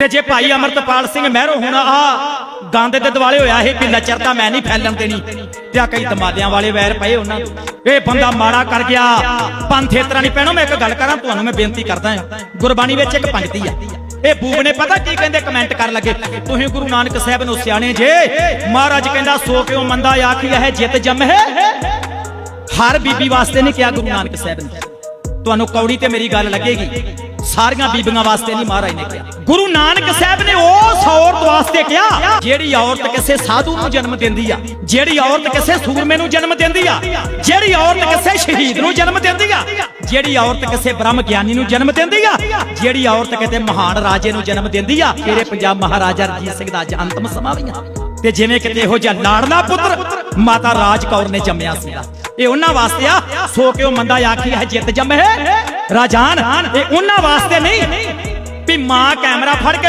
ਤੇ ਜੇ ਭਾਈ ਅਮਰਤਪਾਲ ਸਿੰਘ ਮਹਿਰੋ ਹੁਣ ਆ ਗੰਦ ਦੇ ਦਿਵਾਲੇ ਹੋਇਆ ਇਹ ਵੀ ਨਚਰਤਾ ਮੈਂ ਨਹੀਂ ਫੈਲਣ ਦੇਣੀ। ਤੇ ਆ ਕਈ ਦਮਾਦਿਆਂ ਵਾਲੇ ਵੈਰ ਪਏ ਉਹਨਾਂ ਇਹ ਬੰਦਾ ਮਾੜਾ ਕਰ ਗਿਆ। ਪੰਥ ਇਤਰਾ ਨਹੀਂ ਪੈਣੋ। ਮੈਂ ਇੱਕ ਗੱਲ ਕਰਾਂ, ਤੁਹਾਨੂੰ ਮੈਂ ਬੇਨਤੀ ਕਰਦਾ ਹਾਂ। ਗੁਰਬਾਣੀ ਵਿੱਚ ਇੱਕ ਪੰਕਤੀ ਆ। ਇਹ ਬੂਬ ਨੇ ਪਤਾ ਕੀ ਕਹਿੰਦੇ? ਕਮੈਂਟ ਕਰਨ ਲੱਗੇ, ਤੁਸੀਂ ਗੁਰੂ ਨਾਨਕ ਸਾਹਿਬ ਨੂੰ ਸਿਆਣੇ ਜੇ? ਮਹਾਰਾਜ ਕਹਿੰਦਾ, ਸੋ ਕਿਉ ਮੰਦਾ? ਆਖੀ ਹੈ, ਜਿੱਤ ਜਮ ਹੈ। ਹਰ ਬੀਬੀ ਵਾਸਤੇ ਨਹੀਂ ਕਿਹਾ ਗੁਰੂ ਨਾਨਕ ਸਾਹਿਬ ਨੇ। ਤੁਹਾਨੂੰ ਕੌੜੀ ਤੇ ਮੇਰੀ ਗੱਲ ਲੱਗੇਗੀ। ਸਾਰੀਆਂ ਬੀਬੀਆਂ ਵਾਸਤੇ ਨਹੀਂ ਮਹਾਰਾਜ ਨੇ ਕਿਹਾ। ਗੁਰੂ ਨਾਨਕ ਸਾਹਿਬ ਨੇ ਉਸ ਔਰਤ ਵਾਸਤੇ ਕਿਹਾ, ਜਿਹੜੀ ਔਰਤ ਕਿਸੇ ਸਾਧੂ ਨੂੰ ਜਨਮ ਦਿੰਦੀ ਆ, ਜਿਹੜੀ ਔਰਤ ਕਿਸੇ ਸੂਰਮੇ ਨੂੰ ਜਨਮ ਦਿੰਦੀ ਆ, ਜਿਹੜੀ ਔਰਤ ਕਿਸੇ ਸ਼ਹੀਦ ਨੂੰ ਜਨਮ ਦਿੰਦੀ ਆ, ਜਿਹੜੀ ਔਰਤ ਕਿਸੇ ਬ੍ਰਹਮ ਗਿਆਨੀ ਨੂੰ ਜਨਮ ਦਿੰਦੀ ਆ, ਜਿਹੜੀ ਔਰਤ ਕਿਤੇ ਮਹਾਨ ਰਾਜੇ ਨੂੰ ਜਨਮ ਦਿੰਦੀ ਆ, ਤੇਰੇ ਪੰਜਾਬ ਮਹਾਰਾਜਾ ਰਣਜੀਤ ਸਿੰਘ ਦਾ ਅੱਜ ਅੰਤਮ ਸਮਾਂ ਵੀ ਆ। ਤੇ ਜਿਵੇਂ ਕਿਤੇ ਇਹੋ ਜਿਹਾ ਲਾੜਨਾ ਪੁੱਤਰ, ਮਾਤਾ ਰਾਜ ਕੌਰ ਨੇ ਜੰਮਿਆ ਸੀਗਾ। ਇਹ ਉਹਨਾਂ ਵਾਸਤੇ ਆ। ਸੋ ਕਿਉ ਮੰਦਾ ਆਖੀ ਹੈ ਜਿੱਤ ਜੰਮੇ। ਰਾਜਾਨ, ਇਹ ਉਹਨਾਂ ਵਾਸਤੇ ਨਹੀਂ। ਵੀ ਮਾਂ ਕੈਮਰਾ ਫੜ ਕੇ